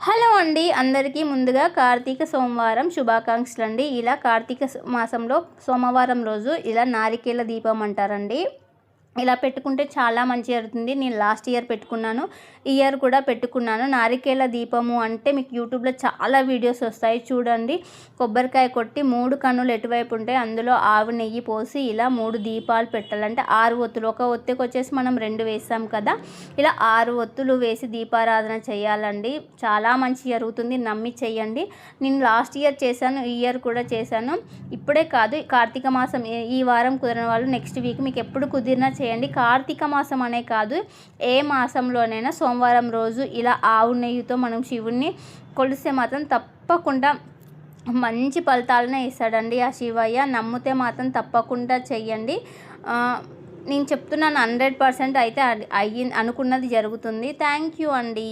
Hello అండి అందరికీ ముందుగా కార్తీక సోమవారం శుభాకాంక్షలు అండి ఇలా కార్తీక మాసంలో సోమవారం రోజు ఇలా నారికేల దీపం అంటారండి. ఇలా పెట్టుకుంటే చాలా మంచి జరుగుతుంది నేను లాస్ట్ ఇయర్ పెట్టుకున్నాను. ఇయర్ కూడా పెట్టుకున్నాను. నారికేల దీపము అంటే మీకు యూట్యూబ్లో చాలా వీడియోస్ వస్తాయి. చూడండి. కొబ్బరికాయ కొట్టి మూడు కన్నులు ఎటువైపు ఉంటాయి అందులో ఆవు నెయ్యి పోసి ఇలా మూడు దీపాలు పెట్టాలంటే ఆరు ఒత్తులు. ఒక ఒత్తికి వచ్చేసి మనం రెండు వేసాం కదా. ఇలా ఆరు ఒత్తులు వేసి దీపారాధన చేయాలండి. చాలా మంచి జరుగుతుంది నమ్మి చేయండి. నేను లాస్ట్ ఇయర్ చేశాను. ఈ ఇయర్ కూడా చేశాను. ఇప్పుడే కాదు కార్తీక మాసం. ఈ వారం కుదిరిన వాళ్ళు నెక్స్ట్ వీక్ మీకు ఎప్పుడు కుదిరినా చేయండి. కార్తీక మాసం అనే కాదు ఏ మాసంలోనైనా సోమవారం రోజు ఇలా ఆవు నెయ్యితో మనం శివుణ్ణి కొలిస్తే మాత్రం తప్పకుండా మంచి ఫలితాలనే ఇస్తాడండి ఆ శివయ్య. నమ్మితే మాత్రం తప్పకుండా చెయ్యండి. నేను చెప్తున్నాను హండ్రెడ్ పర్సెంట్ అయితే అయ్యి అనుకున్నది జరుగుతుంది. థ్యాంక్ యూ అండి.